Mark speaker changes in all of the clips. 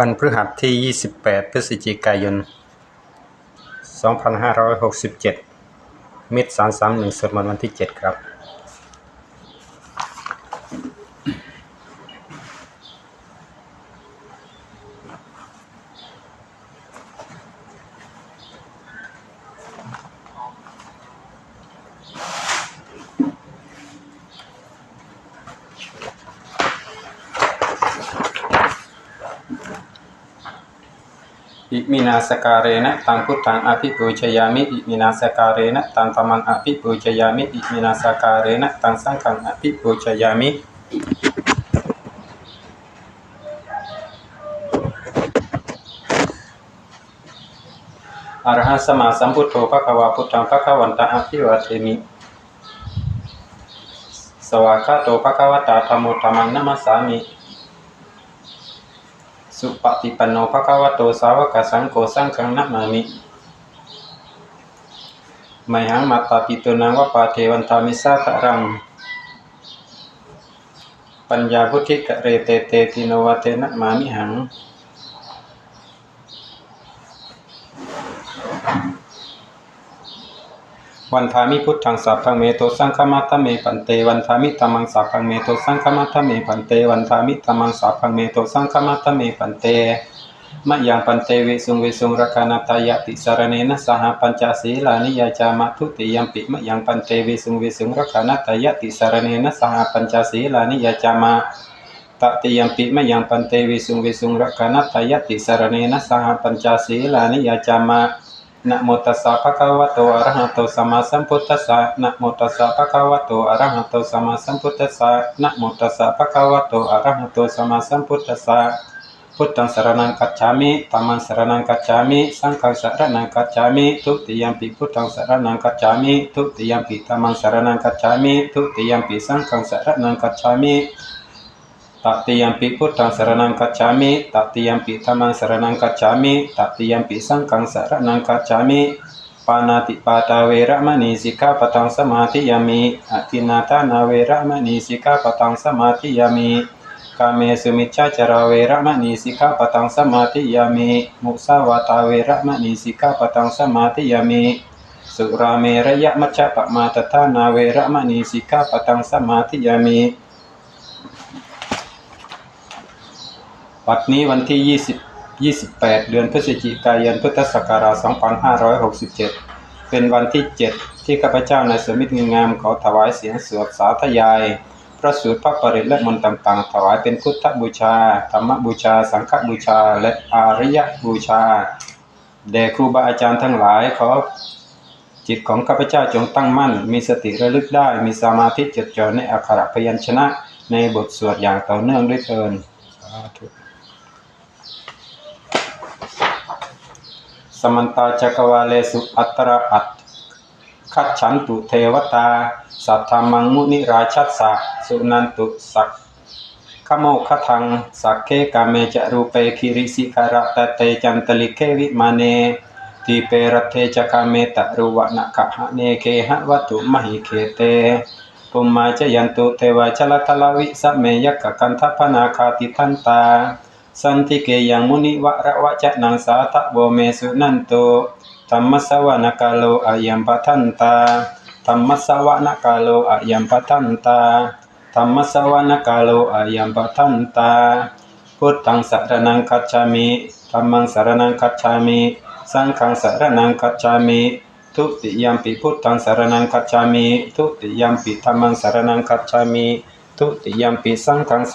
Speaker 1: วันพฤหัสที่ 28 พฤศจิกายน 2567 มิตร331สวดมนต์วันที่ 7 ครับ อิมินาสการเรนะตังพุทธังอภิปูชยามิอิมินาสการเรนะตังธรรมังอภิปูชยามิอิมินาสการเรนะตังสังฆังอภิปูชยามิอรหังสมาสัมพุทโธภะคะวาพุทธังภะคะวันตะอภิวะเทมิ สวากาโตภะคะวตาธัมโมธัมมังนัมสสามิ สุปฏิปันโนภะคะวะโตสาวกสังโฆสังฆังนัมามิไมหังมัตตาปิตุนังวะปาเทวันทามิสาตะรัง ปัญญาพุทธิกะเรเตเตติโนวะเทนะมามิหัง วันทามิพุทธังสัพพังเมโตสังฆมัตเมปันเตวันทามิตมมังสัพพังเมโตสังฆมัตเมปันเตวันทามิตมมังสัพพังเมโตสังฆมัตเมปันเตมะยังปันเตวิสุงวิสุงรคานาตายติสารเนนะสหปัญจศีลานิยาจามาทุติยัมปิมะยังปันเตวิสุงวิสุงรคานาตายติสารเนนะสหปัญจศีลานิยาจามาตติยัมปิมะยังปันเตวิสุงวิสุงรคานาตายติสารเนนะสหปัญจศีลานิยาจามา นะโมตัสสะภะคะวะโตอะระหะโตสัมมาสัมพุทธัสสะนะโมตัสสะภะคะวะโตอะระหะโตสัมมาสัมพุทธัสสะนะโมตัสสะภะคะวะโตอะระหะโตสัมมาสัมพุทธัสสะพุทธังสรณังคัจฉามิธัมมังสรณังคัจฉามิ สังฆังสรณังคัจฉามิ ทุติยัมปิพุทธังสรณังคัจฉามิ ทุติยัมปิธัมมังสรณังคัจฉามิ ทุติยัมปิสังฆังสรณังคัจฉามิ ตติยมปิพุทธังสรณังคัจฉามิตติยมปิธัมมังสรณังคัจฉามิตติยมปิสังฆังสรณังคัจฉามิปานาติปาตาเวระมณีสิกขาปะทังสมาธิยามิอทินาทานาเวระมณีสิกขาปะทังสมาธิยามิกามสุมิจฉาจาเวระมณีสิกขาปะทังสมาธิยามิมุสาวาตาเวระมณีสิกขาปะทังสมาธิยามิสุราเมระยะมัจจปมาตทานาเวระมณีสิกขาปะทังสมาธิยามิ ปัดนี้วันที่ 20 28 เดือนพฤศจิกายนพุทธศักราช 2567 เป็นวันที่ 7 ที่ข้าพเจ้านายสมิทธิ์งงามขอถวายเสียงสวดสาธยาย พระสูตรพระปริตและมนต์ต่างๆ ถวายเป็นพุทธบูชา ธรรมบูชา สังฆบูชา และอาริยบูชา แด่ครูบาอาจารย์ทั้งหลายขอจิตของข้าพเจ้าจงตั้งมั่น มีสติระลึกได้ มีสมาธิจดจ่อในอักขระพยัญชนะ ในบทสวดอย่างต่อเนื่องด้วยเทินสาธุ สมันตาจักวาเลสุอัตระอัตคัจฉันตุเทวตา สัทธามังมุนิราชัสสะสุนันตุสักขโมคทังสักเคกาเมจรูเปคิริสิการะตะเตจันตลิเควิมาเนทีเปรตเทจกาเมตะรุวะนะกะหะเนเคหะวัตุมหิเคเตปุมมาจยันตุเทวาชลทลาวิสัมเมยกะกันทัพนาคาติทันตา สันติเกยังมุนิวะระวะจะนังสาทะโวเมสุนันโตธรรมสวานกาโลอายัมปะทันตาธรรมสวานกาโลอายัมปะทันตาธรรมสวานกาโลอายัมปะทันตาพุทธังสรณังคัจฉามิธรรมังสรณังคัจฉามิสังฆังสรณังคัจฉามิทุติยัมปิพุทธังสรณังคัจฉามิทุติยัมปิธรรมังสรณังคัจฉามิทุติยัมปิสังฆังส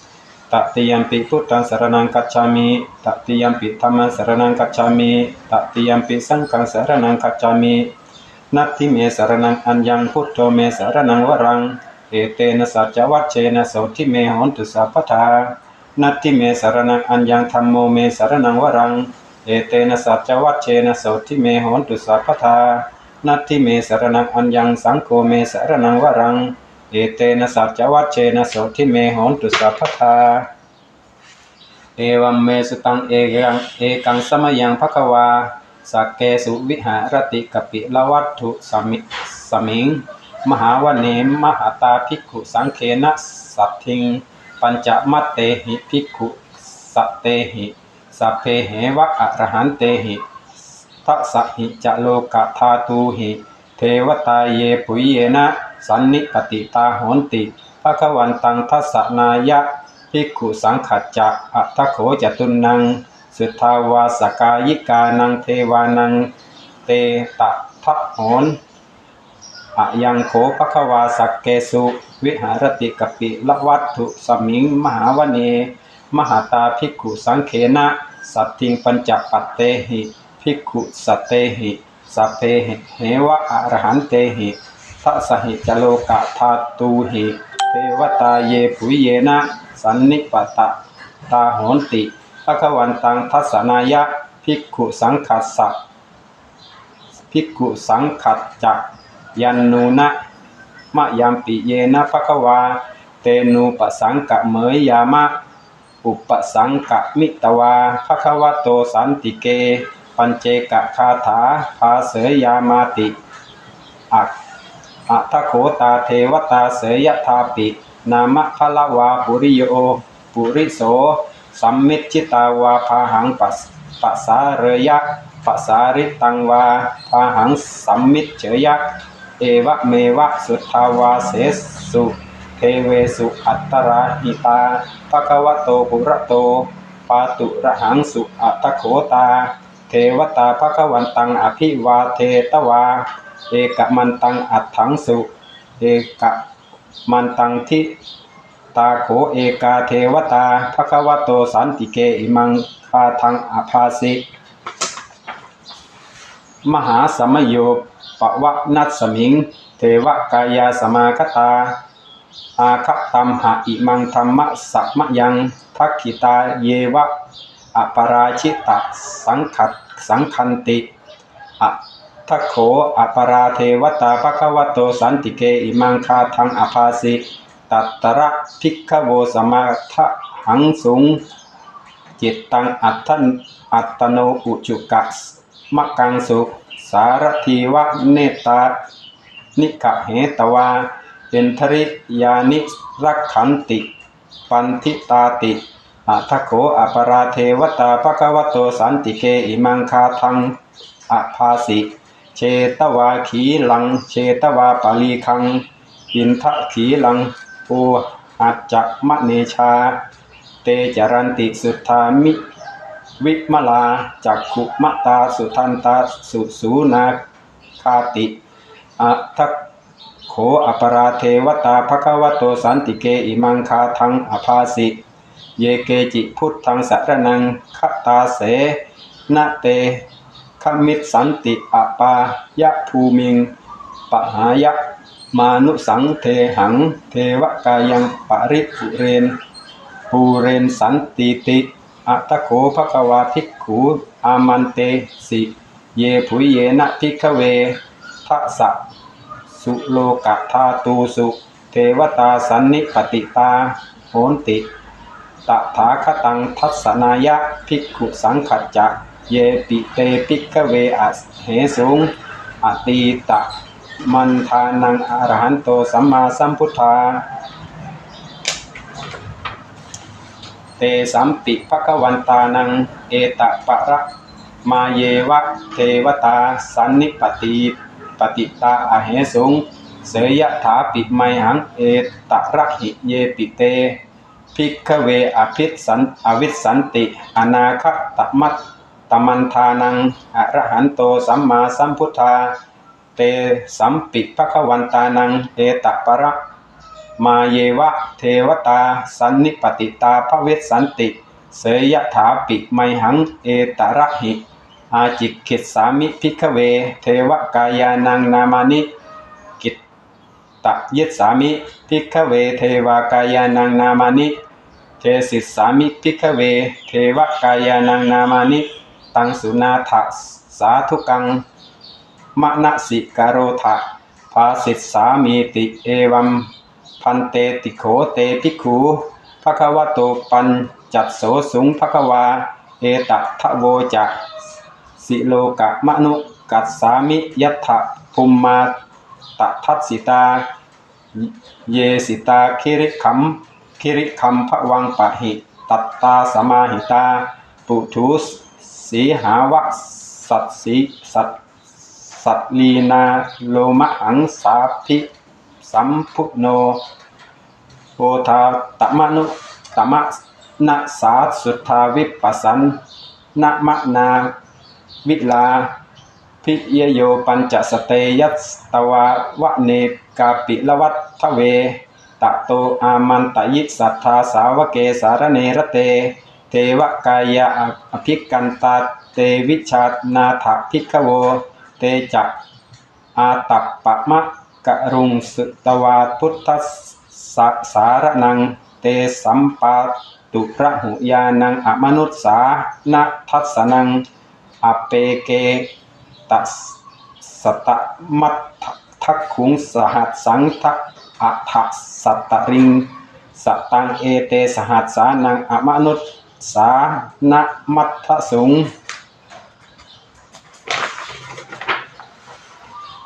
Speaker 1: ตัติยัมปิพุทธังสรณังคัจฉามิตัติยัมปิธัมมังสรณังคัจฉามิตัติยัมปิสังฆังสรณังคัจฉามินัตถิเมสรณังอัญญังพุทโธเมสรณังวรังเอเตนะสัจจวัชเชนะโสทิเมหนตุสัพพทานัตถิเมสรณังอัญญังธรรมโมเมสรณังวรัง เอเตนะสัจวัชเชนะโสทิเมหนตุสัพพทานัตถิเมสรนังอัญญังสังโฆเมสรนังวรัง เอเตนะสัจวัชเชนะโสทิเมหนตุสัพพทาเอวัมเมสุตังเอกังเอกังสมยังภควาสักเกสุวิหารติกปิละวัตถุสมิสมิง มหาวเนมมหาตาภิกขุสังเคนะสัตถิง ปัญจมัตเตหิภิกขุสัตเตหิสัพเพเหวะอรหันเตหิทัสสะหิจะโลกธาตูหิ เทวตาเยปุยเยนะ สันนิปติตาโหนติภะคะวันตังทัสสนายะภิกขุสังขัจจะอัตโขจตุนัง สุทาวาสกายิกานังเทวานัง เตตะทัโหนอะยังโขภควาสักเกสุวิหารติกปิละวัตถุสมิงมหาวเน มหาตาภิกขุสังเขนะสัตทิงปัญจปัตเตหิภิกขุสัตเตหิสัพเพเหวะอรหันเตหิ ทัสหิจโลกะธาตูหิเทวตาเยปุเยนะสันนิปตะตาโหนติภควันตังทัสสนายะภิกขุสังคัสสะภิกขุสังขัดจักยันนูนะมะยามปิเยนะภะควา เตนูปสังกะเมยยามะ อุปสังกะมิตวาภคะวะโตสันติเก ปัญเจกะคาถาภาเสยยามาติอัก อัทโขตาเทวตาเสยยธาปิ นามะพละวาปุริโยปุริโสสัมมิจจิตาวาพาหังปัสปัสสาเรยะปัสสาริตังวาพาหังสัมมิจเฉยะเอวะเมวะสุทาวาเสสุเทเวสุอัตตราหิตาภควะโตปุระโตปาตุระหังสุอัตโขตา เทวตาภควันตังอภิวาเทตวา เอกมันตังอัตถังสุเอกมันตังทิตาโขเอกาเทวตาภควโตสันติเกอิมังคาทังอภาสิมหาสมโยปวะนัสมิง เทวกายาสมาคตา อาคัตัมหะอิมังธรรมะสัมมะยังทักขิตาเยวะ อปราชิตะสังขัดสังคันติอะทโขอปราเทวตาภควโตสันติเกอิมังคาทังอภาสิตัตตระภิกขโวสมาทะหังสุงจิตตังอัตถนอัตโนอุจุกัสมะกังสุสารทีวะเนตานิกะเหตวาเป็นทริยานิรักขันติ ปันทิตาติ อัทโขอปราเทวตาภควโตสันติเกอิมังคาทังอภาสิ เชตวาขีลัง เชตวาปาลีคัง อินทะขีลังปูอัจจมะเนชา เตจรันติสุทธามิ วิมลาจักขุมตาสุทันตาสุสูนาคาติอัทโขอปราเทวตาภควโตสันติเกอิมังคาทังอภาสิ เยเกจิพุทธังสารนังคตาเสนะเตขมิตสันติอปายะภูมิงปหายะมานุสังเทหัง เทวกายังปริปุเรนปูเรนสันติติอัตโขภควาภิกขุอามันเตสิเยผุยเยนะภิกขเวทัสสะสุโลกะธาตูสุ เทวตาสันนิปติตาโหนติ ตถาคตังทัสสนายะภิกขุสังขจจะเยปิเตภิกเวอเหสุงอตีตะมันทานังอรหันโตสัมมาสัมพุทธา เตสัมปิภควันตานังเอตะปะระมาเยวะเทวตาสันนิปติปฏิตาอเหสุงเสยยะถาปิไมหังเอตะระหิเยปิเต ภิกขเวอภิสันอวิสันติ อนาคตมัตตมันทานังอรหันโตสัมมาสัมพุทธา เตสัมปิภควันตานังเอตปะระมาเยวะเทวตาสันนิปติตาภเวสสันติ เสยยถาปิไมหังเอตระหิ อาจิกิสามิพิกเว เทวกายานังนามานิ ตะยิสามิพิกเวเทวากายานังนามานิเทสิสามิพิกเว เทวกายานังนามานิ ตังสุนาถะสาธุกังมะนสิกโรทะภาสิสามีติเอวัมพันเตติโขเตภิกขุภะคะวะโตปัญจัตโสสุงภะคะวา เอตัทะโวจะสิโลกะมะนุกัสสามิยัตถภูมมา ตทัสสิตา เยสิตาคิริคัมคิริคัมภวังปะหิตัตตาสมาหิตา ปุถุสีหาวะสัตสีสัตสัตลีนาโลมะหังสาภิสัมพุโนโอทาตมะนุตมะนะสาสุทธาวิปัสสันนะมะนาวิลา พิเยโยปัญจสเตยัสตวาวะเนกาปิละวัตทเวตะโตอามันตยิสัทธาสาวเกสารเนรเต เทวกายะอภิกันตาเตวิชานาถภิกขโว เตจักอาตัปปะมะกะรุงสุตวาพุทธสสารนัง เตสัมปาตุระหุยานังอมนุษสานะทัสสนังอเปเก ตัสตมัตทักขุงสหัสสังทะอัฏฐสัตตริงสัตตังเอเตสหัสสานังอมนุษสานะมัทสุง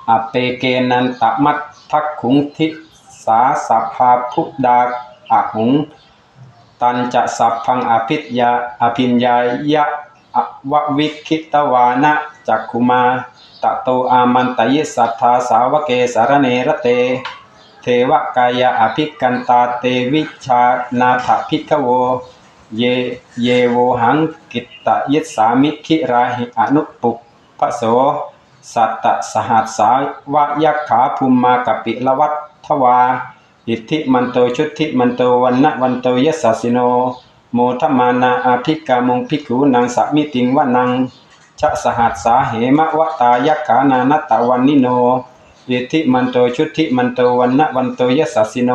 Speaker 1: อเปเกนันตมัตทักขุงทิสาสัพพาพุดาอะหุง ตันจะสัพพังอภิญญาอภิญญายะ ววิคิตวานะจักขุมาตะโตอามันตยิสัทธาสาวเกสารเนรเต เทวกายะอภิกันตาเตวิชานาถภิกโว เยเยโวหังกิตตยิสามิคิราหิอนุปุปพะโสสัตตสหัสสาวะยักขาภูมมากปิละวัตทวา อิทธิมันโตชุติมันโตวันนะวันโตยสสิโน โมทมานาอาภิกามงภิกขุนางสัมิติงวะนังชะสหัสสาเหมะวะตายักขานานัตตวันนิโนอิทธิมันโตชุติมันโตวันนะวันโตยสสสิโน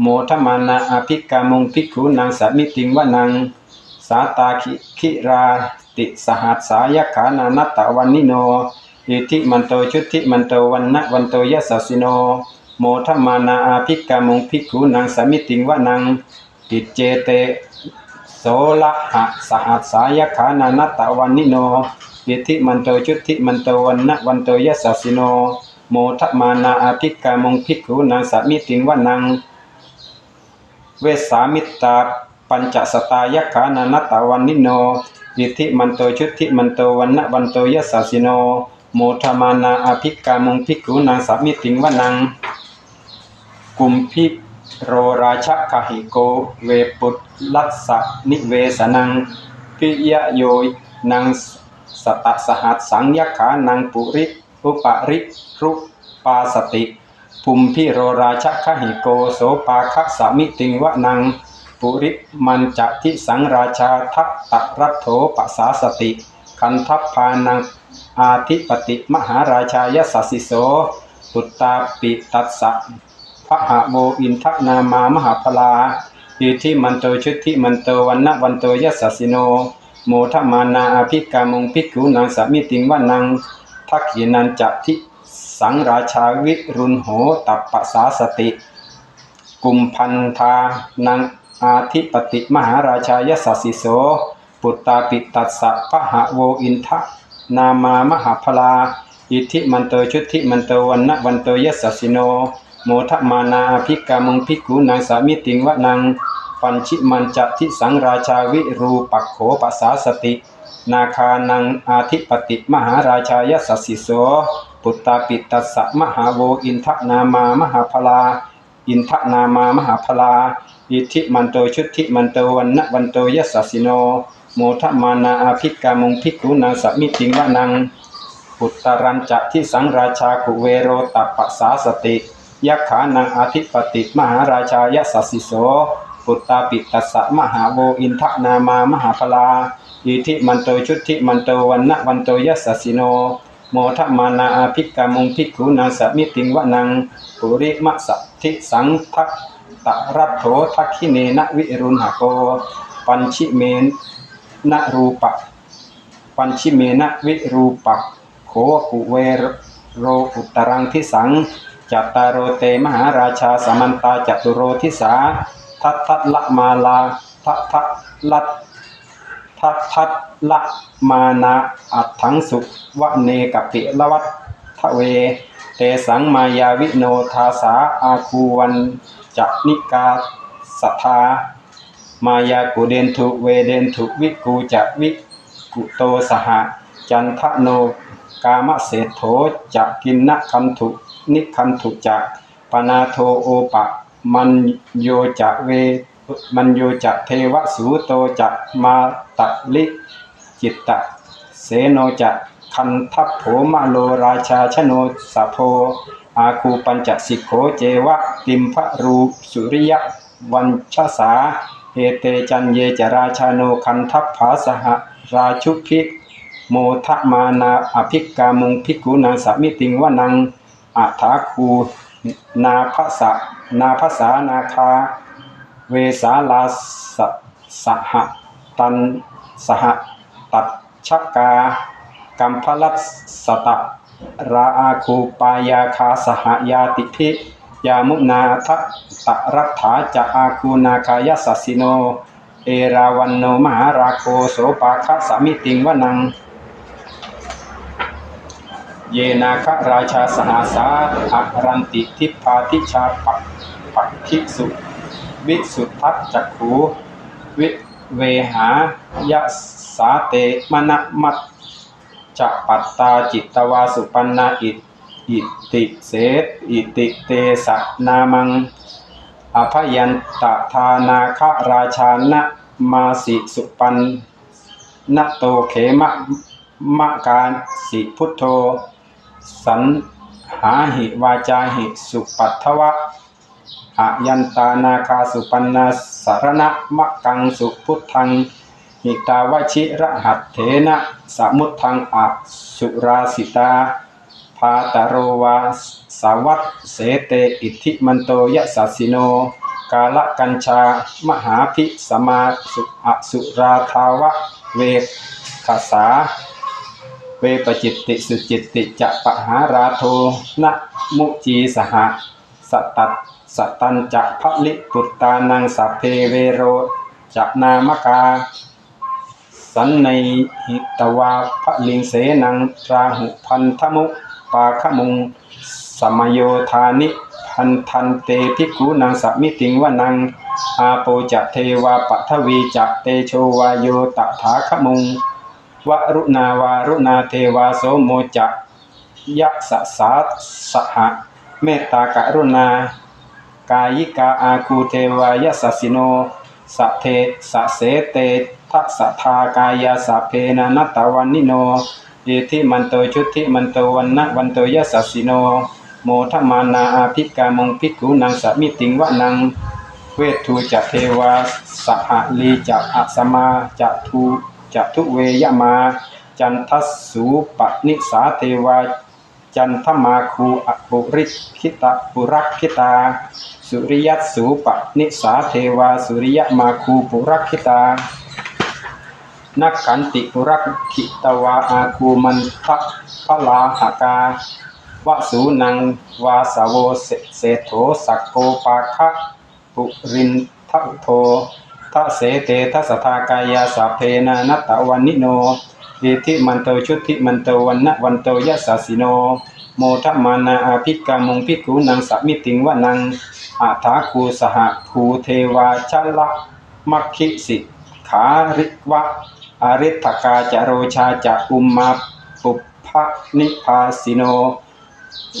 Speaker 1: โมทมานาอาภิกามงภิกขุนางสัมิติงวะนัง สาตาคิคิราติสหัสสายขานานัตตวันนิโนอิทธิมันโตชุติมันโตวันนะวันโตยสสสิโน โมทมานาอาภิกามงภิกขุนางสัมิติงวะนัง ติเจเตโสละหะสหัสสายขานานัตตวันนิโนอิทธิมันโตชุติมันโตวันนะวันโตยสสสิโน โมทมานาอาภิกามงภิกขุนางสมิติงวะนัง เวสามิตาปัญจสตายขานานัตตวันนิโนอิทธิมันโตชุติมันโตวันนะวันโตยสสสิโน โมทมานาอาภิกามงภิกขุนางสมิติงวะนัง กุมพิ โรราชคหิโก เวปุตลัสสะนิเวสนังพิยะโยนังสตสหัสสังยขานังปุริอุปริรุปาสติภูมิพิโรราชคหิโกโสปาคสามิติงวะนังปุริมันจะทิสังราชาทัตตรัตโถปัสสาสติคันทัพพานังอาทิปติมหาราชายสัสสิโสปุตตาปิตัสสะ พระหะโวอินทนามามหาพลาอิทิมันโตชุติมันโตวันนะวันโตยัสสิโน โมทมานาอภิกามงภิกุนางสามิติงวะนังทักขินันจะทิสังราชาวิรุณโหตัปปะสาสติ กุมพันธานังอาทิปติมหาราชายสัสสิโส ปุตตาปิตัสสะพระหะโวอินทนามามหาพลาอิทิมันโตชุติมันโตวันนะวันโตยัสสิโน โมทมานาภิกามงภิกขุนางสามิติงวะนังปัญชิมันจะทิสังราชาวิรูปักโขปัสสาสติ นาคานังอาทิปติมหาราชายสัสสิโสปุตตาปิตัสสะมหาโวอินทนามามหาพลา อินทนามามหาพลา อิทิมันโตชุติมันโตวันนวันโตยัสสิโน โมทมานาอาภิกามงภิกขุนางสามิติงวะนังปุตตรัญจะที่สังราชากุเวโรตัปปสาสติ ยักขานังอาทิปติ มหาราชายสัสสิโสปุตตาปิตัสสะมหาโวอินทนามามหาพลาอิทิมันโตชุติมันโตวันนะวันโตยัสสสิโน โมทมานาอภิกามงภิกขุนาสมิติงวะนังปุริมะสัทธิสังทักตรัตโถทักขิเนนะวิรุณหโก ปัญชิเมนนะรูปะปัญชิเมนะวิรูปักโขกุเวโรอุตรังทิสัง จัตตารโรเตมหาราชาสมันตาจัตุโรทิสา ทัตทัตละมาลาทัตทัตลัตทัตทัตละมานาอัตถังสุวะเนกปิละวัตทะเว เตสังมายาวิโนทาสาอาคูวันจันิกาสัทธามายากุเดนทุเวเดนทุวิกูจะวิกุโตสหจันทโน กามเศรษโธจะกินนะคันถุนิคันถุจะปนาโทโอปะ มันโยจะเวมันโยจะเทวสูโตจะมาตะลิจิตตะ เสโนจะคันทัพโผมาโลราชาชโนสะโพ อาคูปัญจสิกโขเจวะ ติมพะรูสุริยวันชสาเอเตจันเยจราชาโนคันทัพภาสหราชุพิ โมทะมานาอภิกามุงภิกขุนาสมิติงวนังอัฐาคูนาภาษะนาภาษานาคา เวสาลาสสหตันสหตัดชกากัมพลัสสตะราอาคูปายาคาสหยาติพิยามุนาทะตะรัฐาจะอาคูนาคายสัสสิโน เอราวันโนมหาราโคโสปาคสมิติงวนัง เยนาคราชาสหาสาอรันติทิพาทิชาปักปักทิสุวิสุทัตจักขูวิเวหายะสาเตมณมัตจะปัตตาจิตตวาสุปันนาอิอิติเสอิติเตสะนามังอภยันตทานาคราชานะมาสิสุปันนโตเขมะมะการสิพุทโธ สันหาหิวาจาหิสุปัทวะอายันตานาคาสุปันนาสารณะมะกังสุพุทธังหิตาวชิระหัตเถนะสมุทังอะสุราสิตาพาตโรวาสาวัตเสเตอิทิมันโตยะสัสสิโน กาลกัญชามหาภิสมาสุอสุราทาวะเวคสา วปจิตติสุจิตติจะปหาราโทนะมุจีสหสตัตสตันจะพะลิปุตตานังสัพเพเวโรจะนามกา สันในหิตวาพะลิงเสนังราหุพันธมุปาขมุงสมโยธานิพันทันเตภิกขุนังสัมิติงวนังอาโปจะเทวาปัทวีจะเตโชวาโยตถาคมุง วรุณาวารุณาเทวาโสโมจะยักษสาสหะเมตตากรุณา กายิกาอาคูเทวายสสิโนสะเทสเสเตทัสทากายาสเพนะนัตตวันนิโนเอทิมันโตชุติมันโตวันนะวันโตยสสิโน โมทมานาอาภิกามงภิกุนังสมิติงวะนังเวทูจะเทวาสหลีจะอัสมาจะทู จะทุเวยมา จันทสูปนิสาเทวา จันทมาคูอปุริคิตาปุรักขิตา สุริยัตสูปนิสาเทวา สุริยมาคูปุรักขิตานักขันติปุรักขิตวาอาคูมันทะพลาหากาวสูนังวาสาวเสโถสักโกปาคะปุรินทะโท ทะเสเตทะสทากายาสาเพนะนัตตวันนิโนอิทิมันโตชุติมันโตวันนะวันโตยะสสสิโน โมทมานาอาภิกามุงภิกุนังสัมิติงวะนังอาถาคูสหภูเทวาชละมัคคิสิขาริวะอริทกาจโรชาจะอุมมาปุพพนิพาสิโน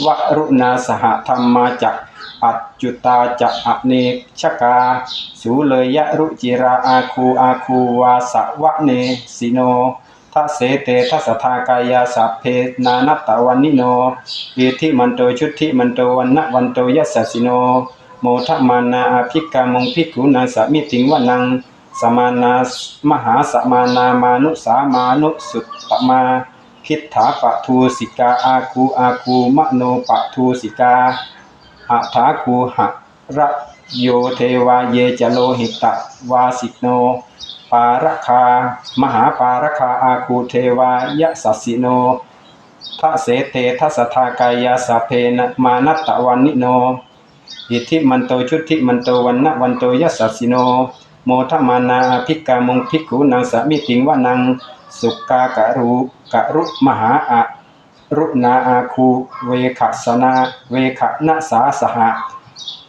Speaker 1: วรุณาสหธรรมาจัก ปัจจุตาจะอเนกชกา สูเลยะรุจิราอาคูอาคูวาสวะเนสิโนทัเสเตทัสทากายาสัพเพนานัตตวันนิโนอิทิมันโตชุติมันโตวันนวันโตยัสสิโน โมทมานาอภิกามงภิกุนาสมิติงวนัง สมานามหาสมานามานุสามานุสุตตมา คิดถาปะทูสิกาอาคูอาคูมโนปะทูสิกา อัถาคูหะระโยเทวาเยจโลหิตะวาสิโน ปาระคา มหาปาระคาอาคูเทวายะสัสิโนทะเสเตทัสทากายาสพเพนมานัตตะวันนิโน อิทิมันโตชุติมันโตวันนะวันโตยัสสสสิโน โมทมานาอภิกามงภิกขุนางสมิติงวานัง สุกากะรุกะรุมหาอะ รุนาอาคูเวขสนาเวขนะสาสหะ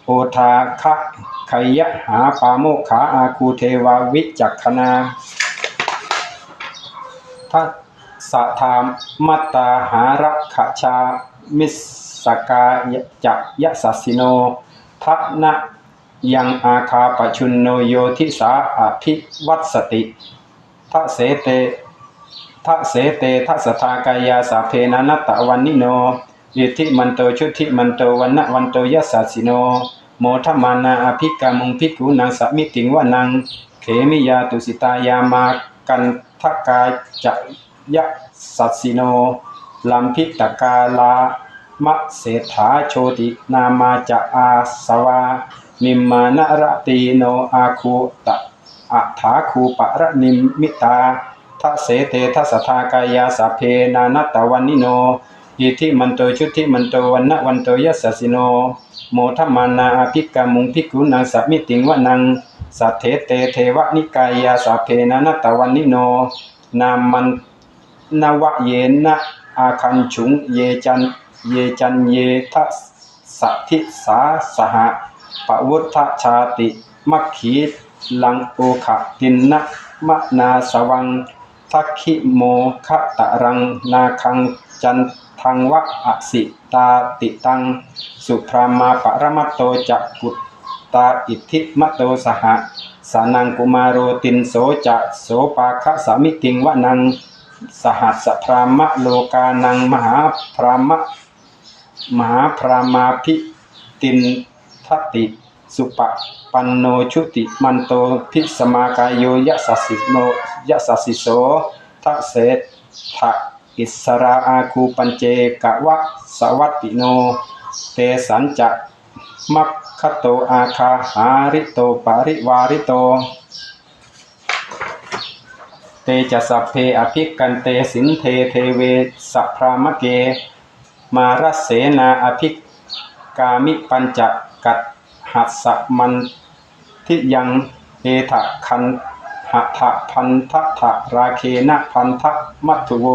Speaker 1: โอทาคะขยะหาปาโมขาอาคูเทวาวิจักขนาทัสะธามมัตตาหารักขชามิสกายจะยสัสิโนทะนะยังอาคาปชุนโนโยทิสาอภิวัตสติทะเสเต ทะเสเตทัสทากายาสาเพนะนัตตะวันนิโนอิทธิมันโตชุติมันโตวันนะวันโตยัสสัสสิโน โมทมานาอภิกามุงภิกุนางสัมิติงวานัง เขมิยาตุสิตายามากันทกายจะยะสัสสิโนลัมพิตกาลามะเศรษฐาโชตินามาจะอาสวา นิมมานรตีโนอาคูตะอัฐาคูปะระนิมมิตา ทะเสเตทัสทากายาสพเพนานัตตวันนิโนอิทิมันโตชุติมันโตวันนะวันโตยัสสิโน โมทมานาอภิกามุงภิกุนางสัมมิติงวะนังสัทเทเตเทวนิกายาสพเพนานัตตวันนิโน นามันนวะเยนะอาคันฉุงเยจันเยจันเยทัสสะทิสาสหะปวุฒชาติมัคขีลังโอขะตินนะมะนาสวัง ทักขิโมคะตะรังนาคังจันทังวะอสิตาติตัง สุพรามาปรมัตโตจักกุตตาอิทธิมะโตสหะสานังกุมารโรตินโสจะโสปาคะสามิติงวะนังสหัสสพรามะโลกานังมหาพรามะมหาพรามาภิตินทติ สุปปันโนชุติมันโตพิสมากายโยยะสัสสิโนยะสัสสิโสทะเสทะอิสราอาคูปัญเจกะวะสวัตติโน เตสันจะมัคคโตอาคาหาริโตปาริวาริโต เตจะสัพเพอภิกันเตสินเทเทเวสัพพรามเก มารเสนาอภิกามิปัญจกัด หัสสะมันทิยังเอถะคันหะทะพันทะทะราเคนะพันทะมัตถุโว